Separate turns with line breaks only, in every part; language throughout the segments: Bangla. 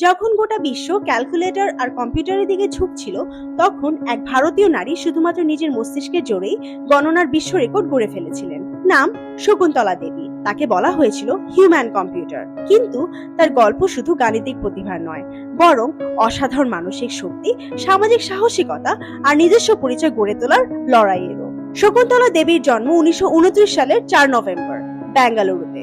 যখন গোটা বিশ্ব ক্যালকুলেটর আর কম্পিউটারের দিকে ঝুঁকছিল, তখন এক ভারতীয় নারী শুধুমাত্র নিজের মস্তিষ্কের জোরেই গণনার বিশ্ব রেকর্ড গড়ে ফেলেছিলেন। নাম শকুন্তলা দেবী। তাকে বলা হয়েছিল হিউম্যান কম্পিউটার। কিন্তু তার গল্প শুধু গাণিতিক প্রতিভার নয়, বরং অসাধারণ মানসিক শক্তি, সামাজিক সাহসিকতা আর নিজস্ব পরিচয় গড়ে তোলার লড়াইয়েরও। শকুন্তলা দেবীর জন্ম উনিশশো উনত্রিশ সালের চার নভেম্বর বেঙ্গালুরুতে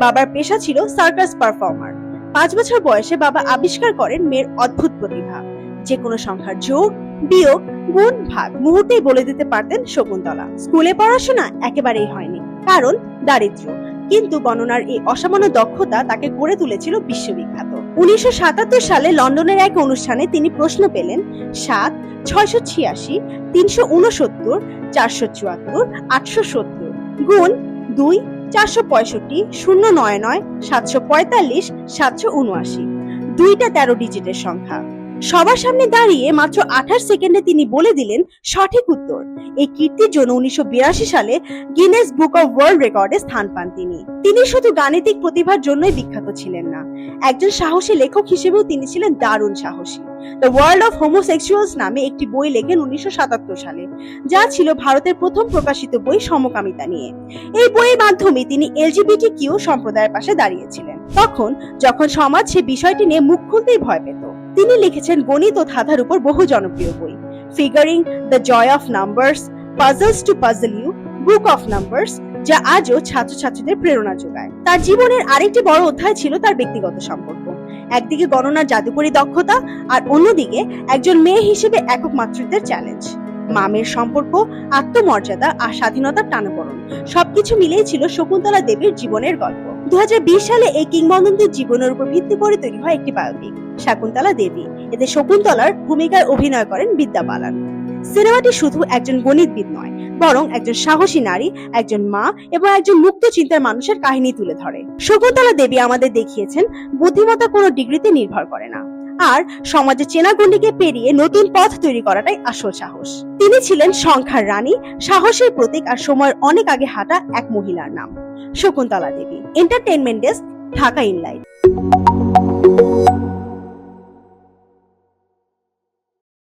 বাবার পেশা ছিল সার্কাস পারফর্মার। পাঁচ বছর বয়সে বাবা আবিষ্কার করেন মেয়ের অদ্ভুত প্রতিভা। যে কোনো সংখ্যার যোগ, বিয়োগ, গুণ, ভাগ মুহূর্তেই বলে দিতে পারতেন শকুন্তলা। স্কুলে পড়াশোনা একেবারেই হয়নি, কারণ দারিদ্র্য। কিন্তু গণনার এই অসামান্য দক্ষতা তাকে গড়ে তুলেছিল বিশ্ববিখ্যাত। উনিশশো সাতাত্তর সালে লন্ডনের এক অনুষ্ঠানে তিনি প্রশ্ন পেলেন, সাত, ছয়শো ছিয়াশি, তিনশো উনসত্তর, চারশো চুয়াত্তর, আটশো সত্তর। গুণ, দুই চারশো পঁয়ষট্টি শূন্য নয় নয় সাতশো পঁয়তাল্লিশ সাতশো উনআশি। দুইটা তেরো ডিজিটের সংখ্যা। সবার সামনে দাঁড়িয়ে মাত্র আঠাশ সেকেন্ডে তিনি বলে দিলেন সঠিক উত্তর। এই কীর্তির জন্য উনিশশো বিরাশি সালে গিনেস বুক অফ ওয়ার্ল্ড রেকর্ডে স্থান পান তিনি। তিনি শুধু গাণিতিক প্রতিভার জন্যই বিখ্যাত ছিলেন না, একজন সাহসী লেখক হিসেবেও তিনি ছিলেন দারুণ সাহসী। দ্য ওয়ার্ল্ড অফ হোমোসেক্সুয়ালস নামে একটি বই লেখেন উনিশশো সাতাত্তর সালে, যা ছিল ভারতের প্রথম প্রকাশিত বই সমকামিতা নিয়ে। এই বইয়ের মাধ্যমে তিনি এলজিবিটি কিউ সম্প্রদায়ের পাশে দাঁড়িয়েছিলেন। তখন যখন সমাজ সে বিষয়টি নিয়ে মুখ খুলতেই ভয় পেত তিনি লিখেছেন গণিত ও ধাঁধার উপর বহু জনপ্রিয় বই। Figuring the joy of numbers puzzles to puzzle you book of numbers যা আজও ছাত্রছাত্রীদের প্রেরণা যোগায়। তার জীবনের আরেকটি বড় অধ্যায় ছিল তার ব্যক্তিগত সম্পর্ক। একদিকে গণনার জাদুকরী দক্ষতা আর অন্যদিকে একজন মেয়ে হিসেবে একক মাতৃত্বের চ্যালেঞ্জ মামের সম্পর্ক, আত্মমর্যাদা আর স্বাধীনতার টানাপড়ন। সবকিছু মিলেই ছিল শকুন্তলা দেবীর জীবনের গল্প। সালে এই কিংবদন্তির জীবনের উপর ভিত্তি করে তৈরি হয় একটি বায়োপিক দেবী। এতে শকুন্তলার ভূমিকায় অভিনয় করেন বিদ্যা বালান। সিনেমাটি শুধু একজন গণিতবিদ নয়, বরং একজন সাহসী নারী, একজন মা এবং একজন মুক্ত চিন্তার মানুষের কাহিনী তুলে ধরে। শকুন্তলা দেবী আমাদের দেখিয়েছেন, বুদ্ধিমত্তা কোনো ডিগ্রিতে নির্ভর করে না। আর সমাজে চেনা গণ্ডিকে পেরিয়ে নতুন পথ তৈরি করাটাই আসল সাহস। তিনি ছিলেন সংখ্যার রানী, সাহসের প্রতীক আর সময়ের অনেক আগে হাঁটা এক মহিলার নাম, শকুন্তলা দেবী। Entertainment desk Dhaka ইনলাইট